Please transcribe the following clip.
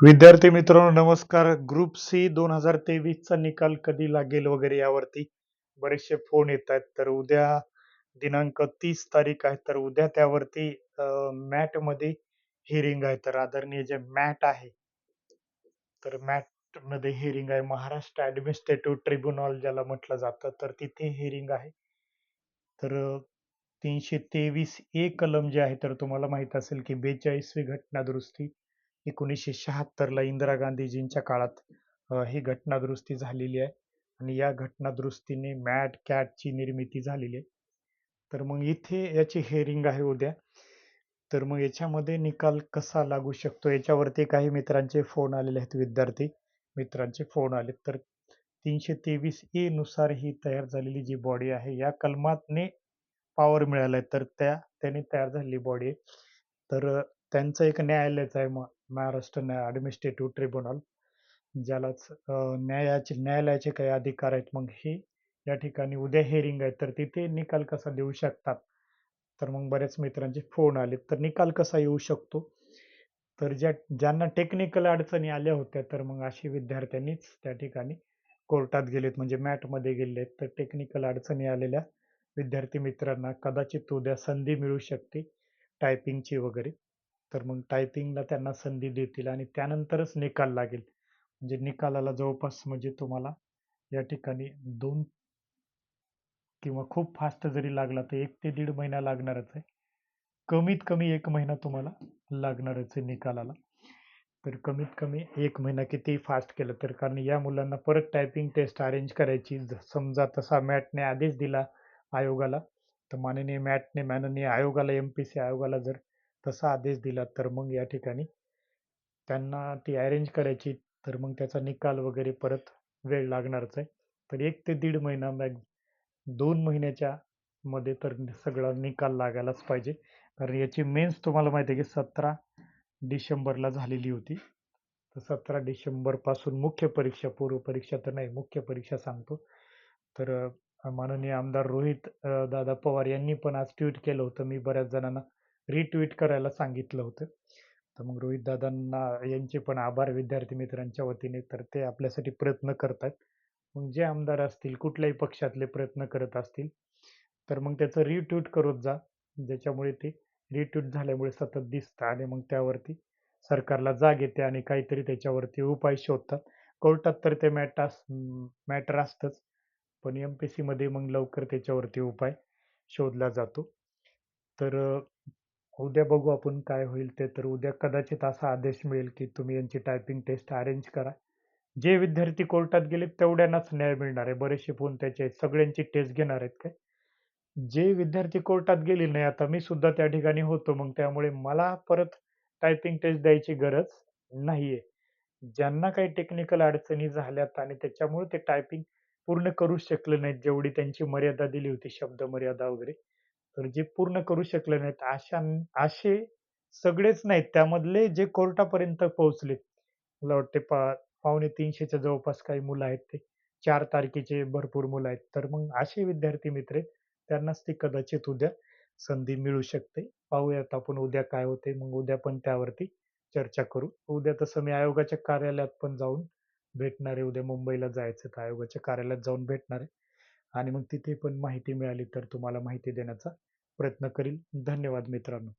विद्यार्थी मित्रांनो नमस्कार. ग्रुप सी दोन हजार तेवीसचा निकाल कधी लागेल वगैरे यावरती बरेचसे फोन येत आहेत. तर उद्या दिनांक तीस तारीख आहे. तर उद्या त्यावरती मॅटमध्ये हिअरिंग आहे. तर आदरणीय जे मॅट आहे तर मॅटमध्ये हिअरिंग आहे. महाराष्ट्र ऍडमिनिस्ट्रेटिव्ह ट्रिब्युनल ज्याला म्हटलं जातं तर तिथे हिअरिंग आहे. तर तीनशे तेवीस ए कलम जे आहे तर तुम्हाला माहीत असेल की बेचाळीसवी घटना दुरुस्ती एकोणीसशे शहात्तरला इंदिरा गांधीजींच्या काळात ही घटनादुरुस्ती झालेली आहे. आणि या घटनादुरुस्तीने मॅट कॅटची निर्मिती झालेली आहे. तर मग इथे याची हेअरिंग आहे उद्या. तर मग याच्यामध्ये निकाल कसा लागू शकतो? याच्यावरती काही मित्रांचे फोन आलेले आहेत विद्यार्थी. मित्रांचे फोन आले तर तीनशे तेवीस ए नुसार ही तयार झालेली जी बॉडी आहे या कलमातने पॉवर मिळालाय. तर त्या त्याने तयार झालेली बॉडी आहे. तर त्यांचं एक न्यायालयच आहे म- महाराष्ट्र ॲडमिनिस्ट्रेटिव्ह ट्रिब्युनल ज्यालाच अ, न्यायाचे न्यायालयाचे काही अधिकार आहेत मग हे या ठिकाणी उद्या हेअरिंग आहे. तर तिथे निकाल कसा देऊ शकतात? तर मग बऱ्याच मित्रांचे फोन आले तर निकाल कसा येऊ शकतो? तर ज्या ज्यांना टेक्निकल अडचणी आल्या होत्या तर मग अशी विद्यार्थ्यांनीच त्या ठिकाणी कोर्टात गेलेत. म्हणजे मॅटमध्ये गेले तर टेक्निकल अडचणी आलेल्या विद्यार्थी मित्रांना कदाचित उद्या संधी मिळू शकते टायपिंगची वगैरे. तर मग टायपिंगला त्यांना संधी देतील आणि त्यानंतरच निकाल लागेल. म्हणजे निकालाला जवळपास म्हणजे तुम्हाला या ठिकाणी दोन किंवा खूप फास्ट जरी लागला तर एक ते दीड महिना लागणारच आहे. कमीत कमी एक महिना तुम्हाला लागणारच आहे निकालाला. तर कमीत कमी एक महिना किती फास्ट केलं तर कारण या मुलांना परत टायपिंग टेस्ट अरेंज करायची. ज- समजा तसा मॅटने आदेश दिला आयोगाला तर माननीय मॅटने माननीय आयोगाला एम पी सी आयोगाला जर तसा आदेश दिला तर मग या ठिकाणी त्यांना ती अरेंज करायची तर मग त्याचा निकाल वगैरे परत वेळ लागणारच आहे. तर एक ते दीड महिना मॅग दोन महिन्याच्या मध्ये तर सगळा निकाल लागायलाच पाहिजे. कारण याची मेन्स तुम्हाला माहिती आहे की सतरा डिसेंबरला झालेली होती. तर सतरा डिसेंबरपासून मुख्य परीक्षा पूर्व परीक्षा तर नाही मुख्य परीक्षा सांगतो. तर माननीय आमदार रोहित दादा पवार यांनी पण आज ट्विट केलं होतं. मी बऱ्याच जणांना रिट्विट करायला सांगितलं होतं. तर मग रोहित दादांना यांचे पण आभार विद्यार्थी मित्रांच्या वतीने. तर ते आपल्यासाठी प्रयत्न करतात. मग जे आमदार असतील कुठल्याही पक्षातले प्रयत्न करत असतील तर मग त्याचं रिट्विट करत जा. ज्याच्यामुळे ते रिट्विट झाल्यामुळे सतत दिसतं आणि मग त्यावरती सरकारला जाग येते आणि काहीतरी त्याच्यावरती उपाय शोधतात. कोर्टात तर ते मॅट अस मॅटर असतंच. पण एम पी सीमध्ये मग लवकर त्याच्यावरती उपाय शोधला जातो. तर उद्या बघू आपण काय होईल ते. तर उद्या कदाचित असा आदेश मिळेल की तुम्ही यांची टायपिंग टेस्ट अरेंज करा. जे विद्यार्थी कोर्टात गेले तेवढ्यांनाच न्याय मिळणार आहे. बरेचसे फोन त्याचे आहेत. सगळ्यांची टेस्ट घेणार आहेत काय? जे विद्यार्थी कोर्टात गेले नाही आता मी सुद्धा त्या ठिकाणी होतो. मग त्यामुळे मला परत टायपिंग टेस्ट द्यायची गरज नाहीये. ज्यांना काही टेक्निकल अडचणी झाल्यात आणि त्याच्यामुळे ते टायपिंग पूर्ण करू शकले नाहीत जेवढी त्यांची मर्यादा दिली होती शब्द मर्यादा वगैरे तर जे पूर्ण करू शकले नाहीत अशा असे सगळेच नाहीत. त्यामधले जे कोर्टापर्यंत पोहोचले मला वाटते पा पावणे तीनशेच्या जवळपास काही मुलं आहेत ते. चार तारखेचे भरपूर मुलं आहेत. तर मग असे विद्यार्थी मित्र आहेत, त्यांनाच ती कदाचित उद्या संधी मिळू शकते. पाहूयात आपण उद्या काय होते मग उद्या पण त्यावरती चर्चा करू. उद्या तसं मी आयोगाच्या कार्यालयात पण जाऊन भेटणार आहे. उद्या मुंबईला जायचं तर आयोगाच्या कार्यालयात जाऊन भेटणार आहे. आणि मग तिथे पण माहिती मिळाली तर तुम्हाला माहिती देण्याचा प्रयत्न करील. धन्यवाद मित्रांनो.